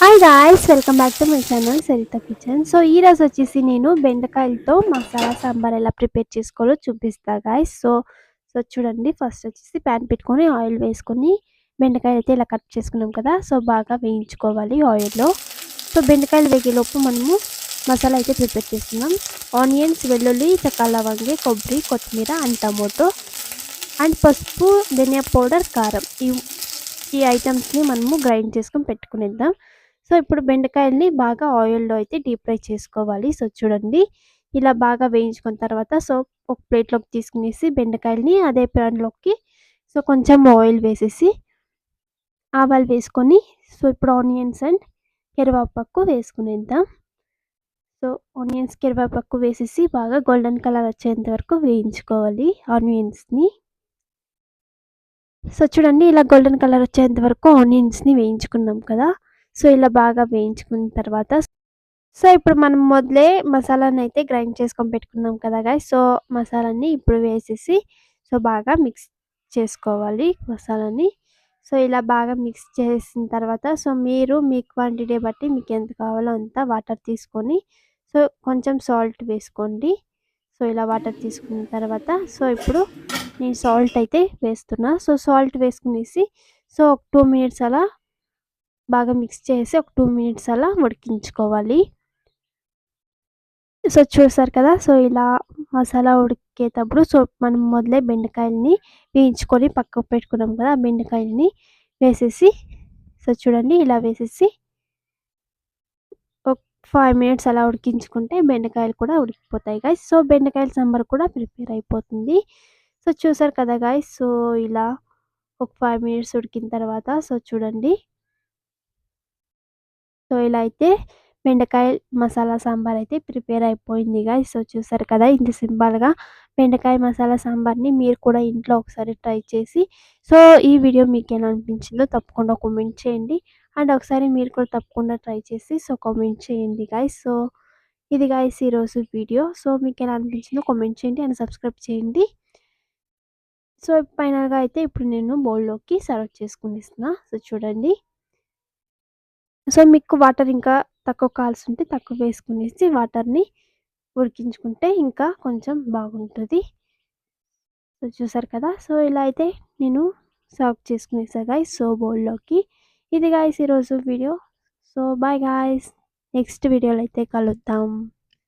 Hi guys welcome back to my channel Saritha kitchen so ఈ రోజు వచ్చేసి నేను బెండకాయలతో మసాలా సాంబార్ ఎలా ప్రిపేర్ చేసుకోవాలో చూపిస్తా గాయస్ సో సో చూడండి ఫస్ట్ వచ్చేసి ప్యాన్ పెట్టుకొని ఆయిల్ వేసుకొని బెండకాయలు అయితే ఇలా కట్ చేసుకున్నాం కదా. సో బాగా వేయించుకోవాలి ఆయిల్లో సో బెండకాయలు వేగేలోపు మనము మసాలా అయితే ప్రిపేర్ చేస్తున్నాం. ఆనియన్స్ వెల్లుల్లి చక్కా వంగి కొబ్బరి కొత్తిమీర అండ్ టమోటో అండ్ పసుపు ధనియా పౌడర్ కారం. ఈ ఈ ఐటమ్స్ని మనము గ్రైండ్ చేసుకొని పెట్టుకునేద్దాం. సో ఇప్పుడు బెండకాయల్ని బాగా ఆయిల్లో అయితే డీప్ ఫ్రై చేసుకోవాలి. సో చూడండి. ఇలా బాగా వేయించుకున్న తర్వాత సో ఒక ప్లేట్లోకి తీసుకునేసి బెండకాయలని అదే ప్యాన్లోకి సో కొంచెం ఆయిల్ వేసేసి ఆవాలు వేసుకొని సో ఇప్పుడు ఆనియన్స్ అండ్ కరివేపాకు వేసుకునేద్దాం. సో ఆనియన్స్ కరివేపాకు వేసేసి బాగా గోల్డెన్ కలర్ వచ్చేంత వరకు వేయించుకోవాలి ఆనియన్స్ని. సో చూడండి ఇలా గోల్డెన్ కలర్ వచ్చేంత వరకు ఆనియన్స్ని వేయించుకున్నాం కదా. సో ఇలా బాగా వేయించుకున్న తర్వాత సో ఇప్పుడు మనం మొదలే మసాలాని అయితే గ్రైండ్ చేసుకొని పెట్టుకున్నాం కదా గాయ సో మసాలాని ఇప్పుడు వేసేసి సో బాగా మిక్స్ చేసుకోవాలి మసాలాని. సో ఇలా బాగా మిక్స్ చేసిన తర్వాత సో మీరు మీ క్వాంటిటీ బట్టి మీకు ఎంత కావాలో అంత వాటర్ తీసుకొని సో కొంచెం సాల్ట్ వేసుకోండి. సో ఇలా వాటర్ తీసుకున్న తర్వాత సో ఇప్పుడు నేను సాల్ట్ అయితే వేస్తున్నా. సో సాల్ట్ వేసుకునేసి సో ఒక టూ మినిట్స్ అలా బాగా మిక్స్ చేసి ఒక టూ మినిట్స్ అలా ఉడికించుకోవాలి. సో చూసారు కదా సో ఇలా మసాలా ఉడికేటప్పుడు సో మనం మొదలే బెండకాయలని వేయించుకొని పక్కకు పెట్టుకున్నాం కదా ఆ బెండకాయలని వేసేసి సో చూడండి ఇలా వేసేసి ఒక ఫైవ్ మినిట్స్ అలా ఉడికించుకుంటే బెండకాయలు కూడా ఉడికిపోతాయి గాయస్ సో బెండకాయల సాంబార్ కూడా ప్రిపేర్ అయిపోతుంది. సో చూసారు కదా గాయస్ సో ఇలా ఒక ఫైవ్ మినిట్స్ ఉడికిన తర్వాత సో చూడండి. సో ఇలా అయితే బెండకాయ మసాలా సాంబార్ అయితే ప్రిపేర్ అయిపోయింది గాయస్ సో చూసారు కదా ఇంత సింపుల్గా బెండకాయ మసాలా సాంబార్ని మీరు కూడా ఇంట్లో ఒకసారి ట్రై చేసి సో ఈ వీడియో మీకు ఎలా అనిపించిందో తప్పకుండా కామెంట్ చేయండి. అండ్ ఒకసారి మీరు కూడా తప్పకుండా ట్రై చేసి సో కామెంట్ చేయండి గాయస్ సో ఇది గాయస్ ఈరోజు వీడియో. సో మీకు ఎలా అనిపించిందో కామెంట్ చేయండి అండ్ సబ్స్క్రైబ్ చేయండి. సో ఫైనల్గా అయితే ఇప్పుడు నేను బౌల్లోకి సర్వ్ చేసుకునిస్తున్నా. సో చూడండి. సో మీకు వాటర్ ఇంకా తక్కువ కాల్సి ఉంటే తక్కువ వేసుకునేసి వాటర్ని ఉడికించుకుంటే ఇంకా కొంచెం బాగుంటుంది. సో చూసారు కదా? సో ఇలా అయితే నేను సర్వ్ చేసుకునేసా గాయస్ సో బౌల్లోకి. ఇది గాయస్ ఈరోజు video. So bye guys. Next వీడియోలో అయితే కలుద్దాం.